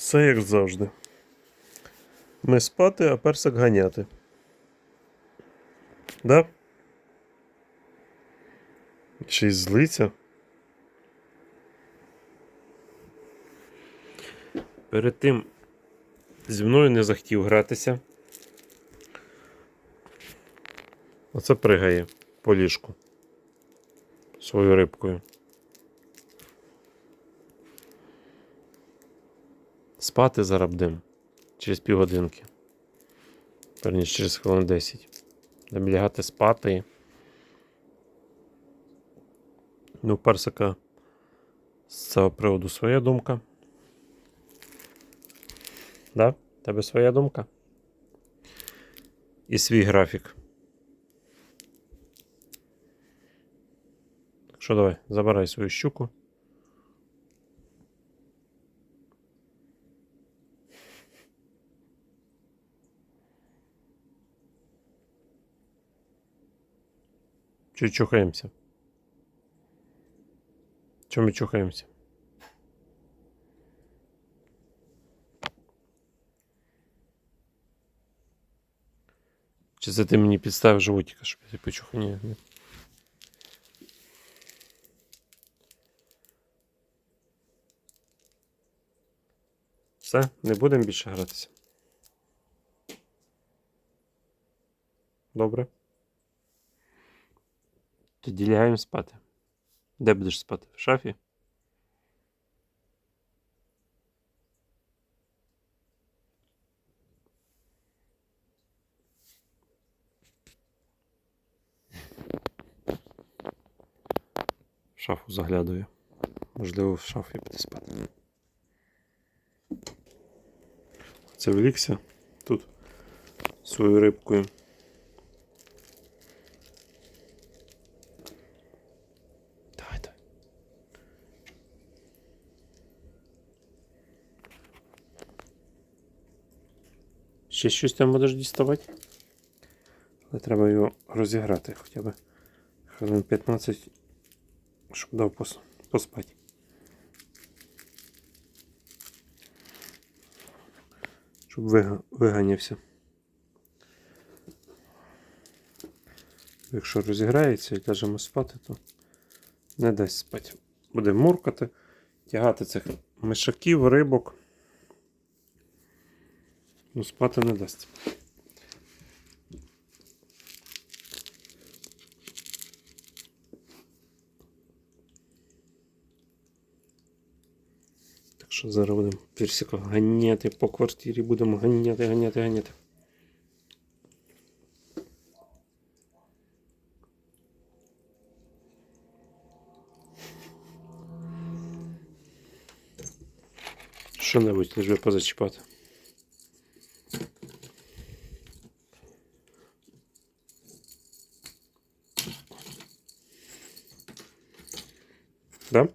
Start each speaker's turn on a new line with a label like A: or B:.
A: Все як завжди. Ми спати, а персик ганяти. Да? Ще й злиться. Перед тим зі мною не захотів гратися. Оце пригає по ліжку своєю рибкою. Спати зараз через півгодинки. Верніше через хвилин 10. Будемо лягати спати. Ну, персика з цього приводу своя думка. Да? Тебе своя думка? І свій графік. Так що давай, забирай свою щуку. Чи чухаємося? Чому ми чухаємося? Чи це ти мені підставив животика, щоб я почухав? Ні, ні. Все, не будемо більше гратися. Добре. Тоді лягаємо спати. Де будеш спати? В шафі? В шафу заглядаю. Можливо, в шафі буде спати. Це влікся тут свою рибкою. Давай, давай. Ще щось там будеш діставати? Але треба його розіграти хоча б хвилин 15, щоб дав пос- поспати. Щоб вига- виганявся. Якщо розіграється і кажемо спати, то не дасть спати. Буде муркати, тягати цих мишаків, рибок. Ну, спати не дасть. Так що зараз будемо персика ганяти по квартирі, будемо ганяти, ганяти, ганяти. Що-небудь лише позачіпати. Да?